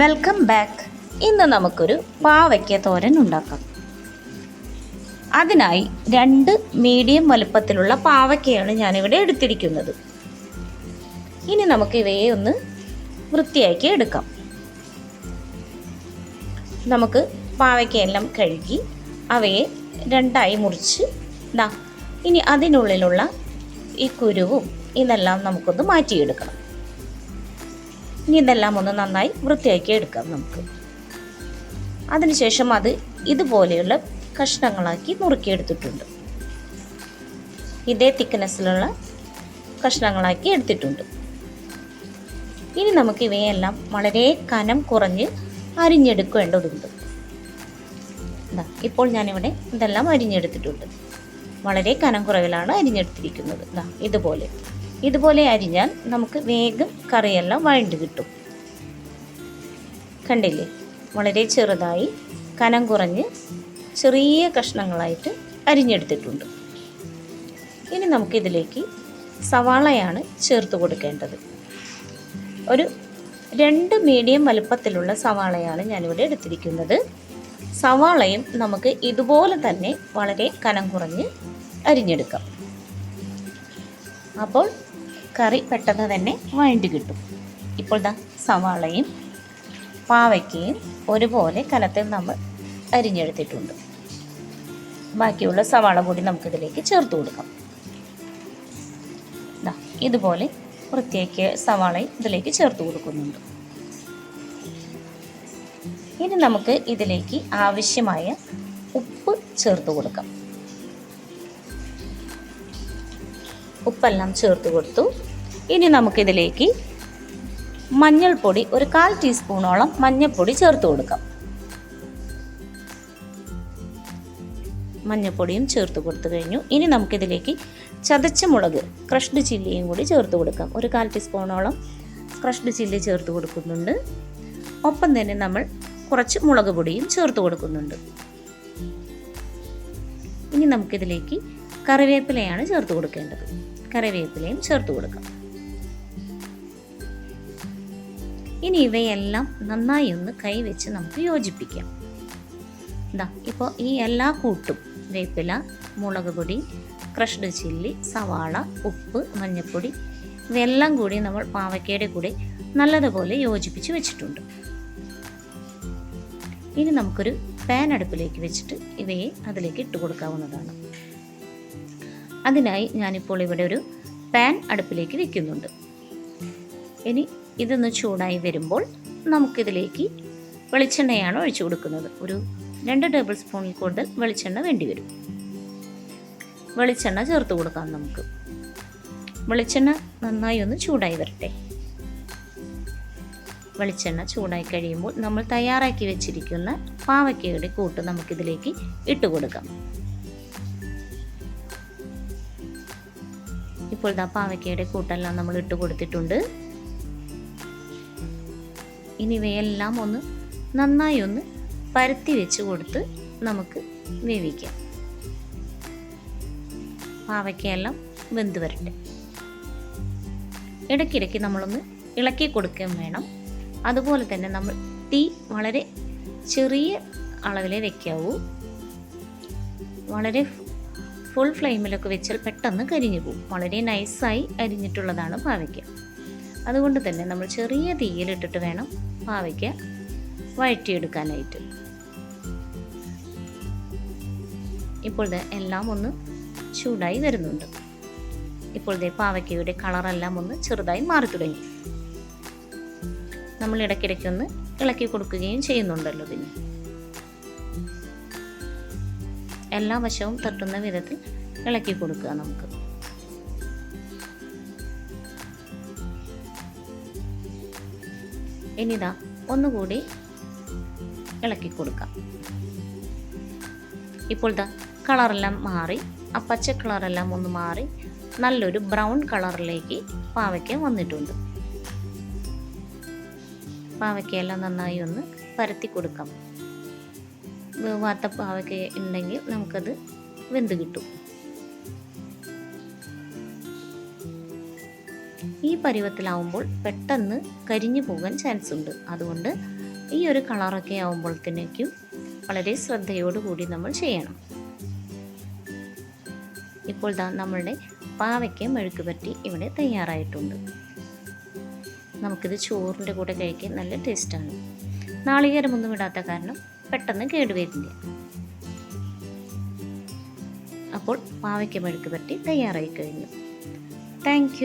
Welcome back ഇന്ന് നമുക്കൊരു പാവയ്ക്ക തോരൻ ഉണ്ടാക്കാം. അതിനായി രണ്ട് മീഡിയം വലുപ്പത്തിലുള്ള പാവയ്ക്കയാണ് ഞാനിവിടെ എടുത്തിരിക്കുന്നത്. ഇനി നമുക്ക് ഇവയെ ഒന്ന് വൃത്തിയാക്കി എടുക്കാം. നമുക്ക് പാവയ്ക്കയെല്ലാം കഴുകി അവയെ രണ്ടായി മുറിച്ച് ദാ ഇനി അതിനുള്ളിലുള്ള ഈ കുരുവും ഇതെല്ലാം നമുക്കൊന്ന് മാറ്റിയെടുക്കണം. ഇനി ഇതെല്ലാം ഒന്ന് നന്നായി വൃത്തിയാക്കി എടുക്കാം നമുക്ക്. അതിനുശേഷം അത് ഇതുപോലെയുള്ള കഷ്ണങ്ങളാക്കി നുറുക്കിയെടുത്തിട്ടുണ്ട് ഇതേ തിക്നെസ്സിലുള്ള കഷ്ണങ്ങളാക്കി എടുത്തിട്ടുണ്ട്. ഇനി നമുക്ക് ഇവയെല്ലാം വളരെ കനം കുറഞ്ഞ് അരിഞ്ഞെടുക്കേണ്ടതുണ്ട്. ഇപ്പോൾ ഞാനിവിടെ ഇതെല്ലാം അരിഞ്ഞെടുത്തിട്ടുണ്ട്. വളരെ കനം കുറവിലാണ് അരിഞ്ഞെടുത്തിരിക്കുന്നത്. ഇതുപോലെ. ഇതുപോലെ അരിഞ്ഞാൽ നമുക്ക് വേഗം കറിയെല്ലാം വഴണ്ട് കിട്ടും. കണ്ടില്ലേ? വളരെ ചെറുതായി കനം കുറഞ്ഞ് ചെറിയ കഷ്ണങ്ങളായിട്ട് അരിഞ്ഞെടുത്തിട്ടുണ്ട്. ഇനി നമുക്കിതിലേക്ക് സവാളയാണ് ചേർത്ത് കൊടുക്കേണ്ടത്. ഒരു രണ്ട് മീഡിയം വലുപ്പത്തിലുള്ള സവാളയാണ് ഞാനിവിടെ എടുത്തിരിക്കുന്നത്. സവാളയും നമുക്ക് ഇതുപോലെ തന്നെ വളരെ കനം കുറഞ്ഞ് അരിഞ്ഞെടുക്കാം. അപ്പോൾ കറി പെട്ടെന്ന് തന്നെ വഴണ്ടി കിട്ടും. ഇപ്പോൾ ദാ സവാളയും പാവയ്ക്കയും ഒരുപോലെ കലത്തിൽ നമ്മൾ അരിഞ്ഞെടുത്തിട്ടുണ്ട്. ബാക്കിയുള്ള സവാള കൂടി നമുക്കിതിലേക്ക് ചേർത്ത് കൊടുക്കാം. ദാ ഇതുപോലെ വൃത്തിയാക്കിയ സവാളയും ഇതിലേക്ക് ചേർത്ത് കൊടുക്കുന്നുണ്ട്. ഇനി നമുക്ക് ഇതിലേക്ക് ആവശ്യമായ ഉപ്പ് ചേർത്ത് കൊടുക്കാം. ഉപ്പെല്ലാം ചേർത്ത് കൊടുത്തു. ഇനി നമുക്കിതിലേക്ക് മഞ്ഞൾപ്പൊടി ഒരു കാൽ ടീസ്പൂണോളം മഞ്ഞൾപ്പൊടി ചേർത്ത് കൊടുക്കാം. മഞ്ഞൾപ്പൊടിയും ചേർത്ത് കൊടുത്തു കഴിഞ്ഞു. ഇനി നമുക്കിതിലേക്ക് ചതച്ച മുളക് ക്രഷ്ഡ് ചില്ലിയും കൂടി ചേർത്ത് കൊടുക്കാം. ഒരു കാൽ ടീസ്പൂണോളം ക്രഷ്ഡ് ചില്ലി ചേർത്ത് കൊടുക്കുന്നുണ്ട്. ഒപ്പം തന്നെ നമ്മൾ കുറച്ച് മുളക് പൊടിയും ചേർത്ത് കൊടുക്കുന്നുണ്ട്. ഇനി നമുക്കിതിലേക്ക് കറിവേപ്പിലയാണ് ചേർത്ത് കൊടുക്കേണ്ടത്. കറിവേപ്പിലയും ചേർത്ത് കൊടുക്കാം. ഇനി ഇവയെല്ലാം നന്നായി ഒന്ന് കൈവച്ച് നമുക്ക് യോജിപ്പിക്കാം. ഇതാ ഇപ്പോൾ ഈ എല്ലാ കൂട്ടും വേപ്പില മുളക് പൊടി ക്രഷ്ഡ് ചില്ലി സവാള ഉപ്പ് മഞ്ഞൾപ്പൊടി ഇവയെല്ലാം കൂടി നമ്മൾ പാവയ്ക്കയുടെ കൂടെ നല്ലതുപോലെ യോജിപ്പിച്ച് വെച്ചിട്ടുണ്ട്. ഇനി നമുക്കൊരു പാൻ അടുപ്പിലേക്ക് വെച്ചിട്ട് ഇവയെ അതിലേക്ക് ഇട്ട് കൊടുക്കാവുന്നതാണ്. അതിനായി ഞാനിപ്പോൾ ഇവിടെ ഒരു പാൻ അടുപ്പിലേക്ക് വെക്കുന്നുണ്ട്. ഇനി ഇതൊന്ന് ചൂടായി വരുമ്പോൾ നമുക്കിതിലേക്ക് വെളിച്ചെണ്ണയാണ് ഒഴിച്ചു കൊടുക്കുന്നത്. ഒരു രണ്ട് ടേബിൾ സ്പൂണിൽ കൂടുതൽ വെളിച്ചെണ്ണ വേണ്ടി വരും. വെളിച്ചെണ്ണ ചേർത്ത് കൊടുക്കാം നമുക്ക്. വെളിച്ചെണ്ണ നന്നായി ഒന്ന് ചൂടായി വരട്ടെ. വെളിച്ചെണ്ണ ചൂടായി കഴിയുമ്പോൾ നമ്മൾ തയ്യാറാക്കി വെച്ചിരിക്കുന്ന പാവയ്ക്കയുടെ കൂട്ട് നമുക്കിതിലേക്ക് ഇട്ട് കൊടുക്കാം. ഇപ്പോൾ ദാ പാവയ്ക്കയുടെ കൂട്ടെല്ലാം നമ്മൾ ഇട്ട് കൊടുത്തിട്ടുണ്ട്. ഇനി ഇവയെല്ലാം ഒന്ന് നന്നായി ഒന്ന് പരത്തി വെച്ച് കൊടുത്ത് നമുക്ക് വേവിക്കാം. പാവയ്ക്കയെല്ലാം വെന്ത് വരട്ടെ. ഇടയ്ക്കിടയ്ക്ക് നമ്മളൊന്ന് ഇളക്കി കൊടുക്കുകയും വേണം. അതുപോലെ തന്നെ നമ്മൾ തീ വളരെ ചെറിയ അളവിലേ വെക്കാവൂ. വളരെ ഫുൾ ഫ്ലെയിമിലൊക്കെ വെച്ചാൽ പെട്ടെന്ന് കരിഞ്ഞു പോകും. വളരെ നൈസായി അരിഞ്ഞിട്ടുള്ളതാണ് പാവയ്ക്ക. അതുകൊണ്ട് തന്നെ നമ്മൾ ചെറിയ തീയിലിട്ടിട്ട് വേണം പാവയ്ക്ക വഴറ്റിയെടുക്കാനായിട്ട്. ഇപ്പോൾ എല്ലാം ഒന്ന് ചൂടായി വരുന്നുണ്ട്. ഇപ്പോഴത്തെ പാവയ്ക്കയുടെ കളറെല്ലാം ഒന്ന് ചെറുതായി മാറി തുടങ്ങി. നമ്മൾ ഇടയ്ക്കിടയ്ക്ക് ഒന്ന് ഇളക്കി കൊടുക്കുകയും ചെയ്യുന്നുണ്ടല്ലോ പിന്നെ എല്ലാ വശവും തട്ടുന്ന വിധത്തിൽ ഇളക്കി കൊടുക്കുക നമുക്ക്. ഇനിതാ ഒന്നുകൂടി ഇളക്കി കൊടുക്കാം. ഇപ്പോൾ ദാ കളറെല്ലാം മാറി ആ പച്ച കളറെല്ലാം ഒന്ന് മാറി നല്ലൊരു ബ്രൗൺ കളറിലേക്ക് പാവയ്ക്ക വന്നിട്ടുണ്ട്. പാവയ്ക്കയെല്ലാം നന്നായി ഒന്ന് പരത്തി കൊടുക്കാം. വേവാത്ത പാവയ്ക്ക ഉണ്ടെങ്കിൽ നമുക്കത് വെന്ത് കിട്ടും. ഈ പരുവത്തിലാവുമ്പോൾ പെട്ടെന്ന് കരിഞ്ഞു പോകാൻ ചാൻസ് ഉണ്ട്. അതുകൊണ്ട് ഈ ഒരു കളറൊക്കെ ആവുമ്പോഴത്തേക്കും വളരെ ശ്രദ്ധയോടുകൂടി നമ്മൾ ചെയ്യണം. ഇപ്പോൾ നമ്മളുടെ പാവയ്ക്ക് മെഴുക്ക് പറ്റി ഇവിടെ തയ്യാറായിട്ടുണ്ട്. നമുക്കിത് ചോറിന്റെ കൂടെ കഴിക്കാൻ നല്ല ടേസ്റ്റാണ് നാളികേരമൊന്നും ഇടാത്ത കാരണം പെട്ടെന്ന് കേടുവരില്ല അപ്പോൾ പാവയ്ക്ക മെഴുക്ക് പറ്റി തയ്യാറായി കഴിഞ്ഞു. താങ്ക്